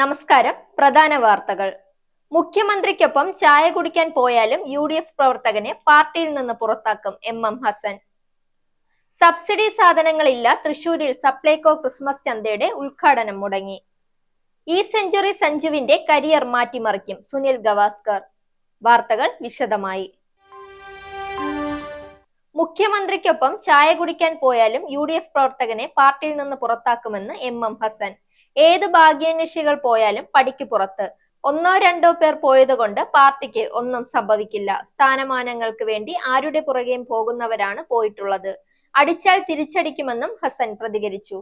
നമസ്കാരം. പ്രധാന വാർത്തകൾ. മുഖ്യമന്ത്രിക്കൊപ്പം ചായ കുടിക്കാൻ പോയാലും യു ഡി എഫ് പ്രവർത്തകനെ പാർട്ടിയിൽ നിന്ന് പുറത്താക്കും എം എം ഹസൻ. സബ്സിഡി സാധനങ്ങളില്ല തൃശൂരിൽ സപ്ലൈകോ ക്രിസ്മസ് ചന്തയുടെ ഉദ്ഘാടനം മുടങ്ങി. ഈ സെഞ്ചുറി സഞ്ജുവിന്റെ കരിയർ മാറ്റിമറിക്കും സുനിൽ ഗവാസ്കർ. വാർത്തകൾ വിശദമായി. മുഖ്യമന്ത്രിക്കൊപ്പം ചായ കുടിക്കാൻ പോയാലും യു ഡി എഫ് പ്രവർത്തകനെ പാർട്ടിയിൽ നിന്ന് പുറത്താക്കുമെന്ന് എം എം ഹസൻ. ഏത് ഭാഗ്യാന്വേഷികൾ പോയാലും പടിക്ക് പുറത്ത്. ഒന്നോ രണ്ടോ പേർ പോയതുകൊണ്ട് പാർട്ടിക്ക് ഒന്നും സംഭവിക്കില്ല. സ്ഥാനമാനങ്ങൾക്ക് വേണ്ടി ആരുടെ പുറകെയും പോകുന്നവരാണ് പോയിട്ടുള്ളത്. അടിച്ചാൽ തിരിച്ചടിക്കുമെന്നും ഹസൻ പ്രതികരിച്ചു.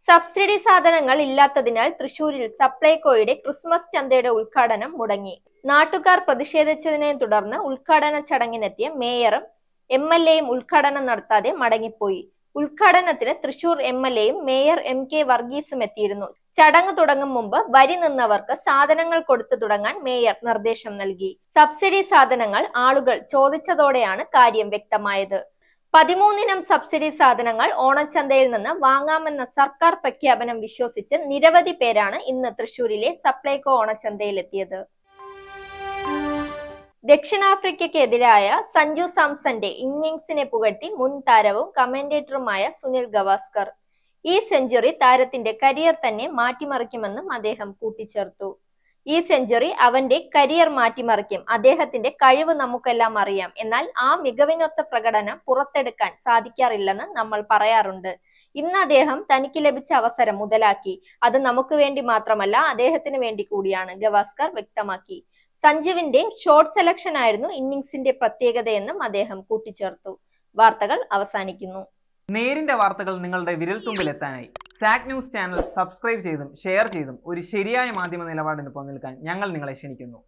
സബ്സിഡി സാധനങ്ങൾ ഇല്ലാത്തതിനാൽ തൃശൂരിൽ സപ്ലൈകോയുടെ ക്രിസ്മസ് ചന്തയുടെ ഉദ്ഘാടനം മുടങ്ങി. നാട്ടുകാർ പ്രതിഷേധിച്ചതിനെ തുടർന്ന് ഉദ്ഘാടന ചടങ്ങിനെത്തിയ മേയറും എം എൽ എയും ഉദ്ഘാടനം നടത്താതെ മടങ്ങിപ്പോയി. ഉദ്ഘാടനത്തിന് തൃശൂർ എം എൽ എയും മേയർ എം കെ വർഗീസും എത്തിയിരുന്നു. ചടങ്ങ് തുടങ്ങും മുമ്പ് വരി നിന്നവർക്ക് സാധനങ്ങൾ കൊടുത്തു തുടങ്ങാൻ മേയർ നിർദ്ദേശം നൽകി. സബ്സിഡി സാധനങ്ങൾ ആളുകൾ ചോദിച്ചതോടെയാണ് കാര്യം വ്യക്തമായത്. പതിമൂന്നിനം സബ്സിഡി സാധനങ്ങൾ ഓണച്ചന്തയിൽ നിന്ന് വാങ്ങാമെന്ന സർക്കാർ പ്രഖ്യാപനം വിശ്വസിച്ച് നിരവധി പേരാണ് ഇന്ന് തൃശൂരിലെ സപ്ലൈകോ ഓണച്ചന്തയിലെത്തിയത്. ദക്ഷിണാഫ്രിക്കയ്ക്കെതിരായ സഞ്ജു സാംസന്റെ ഇന്നിംഗ്സിനെ പുകഴ്ത്തി മുൻ താരവും കമന്റേറ്ററുമായ സുനിൽ ഗവാസ്കർ. ഈ സെഞ്ചുറി താരത്തിന്റെ കരിയർ തന്നെ മാറ്റിമറിക്കുമെന്നും അദ്ദേഹം കൂട്ടിച്ചേർത്തു. ഈ സെഞ്ചുറി അവന്റെ കരിയർ മാറ്റിമറിക്കും അദ്ദേഹത്തിന്റെ കഴിവ് നമുക്കെല്ലാം അറിയാം. എന്നാൽ ആ മികവിനൊത്ത പ്രകടനം പുറത്തെടുക്കാൻ സാധിക്കാറില്ലെന്ന് നമ്മൾ പറയാറുണ്ട്. ഇന്ന് അദ്ദേഹം തനിക്ക് ലഭിച്ച അവസരം മുതലാക്കി. അത് നമുക്ക് വേണ്ടി മാത്രമല്ല അദ്ദേഹത്തിന് വേണ്ടി കൂടിയാണ് ഗവാസ്കർ വ്യക്തമാക്കി. സഞ്ജുവിന്റെ ഷോർട്ട് സെലക്ഷൻ ആയിരുന്നു ഇന്നിംഗ്സിന്റെ പ്രത്യേകതയെന്നും അദ്ദേഹം കൂട്ടിച്ചേർത്തു. വാർത്തകൾ അവസാനിക്കുന്നു. നേരിന്റെ വാർത്തകൾ നിങ്ങളുടെ വിരൽത്തുമ്പിലെത്താനായി. സാക് ന്യൂസ് ചാനൽ സബ്സ്ക്രൈബ് ചെയ്തും ഷെയർ ചെയ്തും ഒരു ശരിയായ മാധ്യമ നിലപാടിന് പോകാൻ ഞങ്ങൾ നിങ്ങളെ ക്ഷണിക്കുന്നു.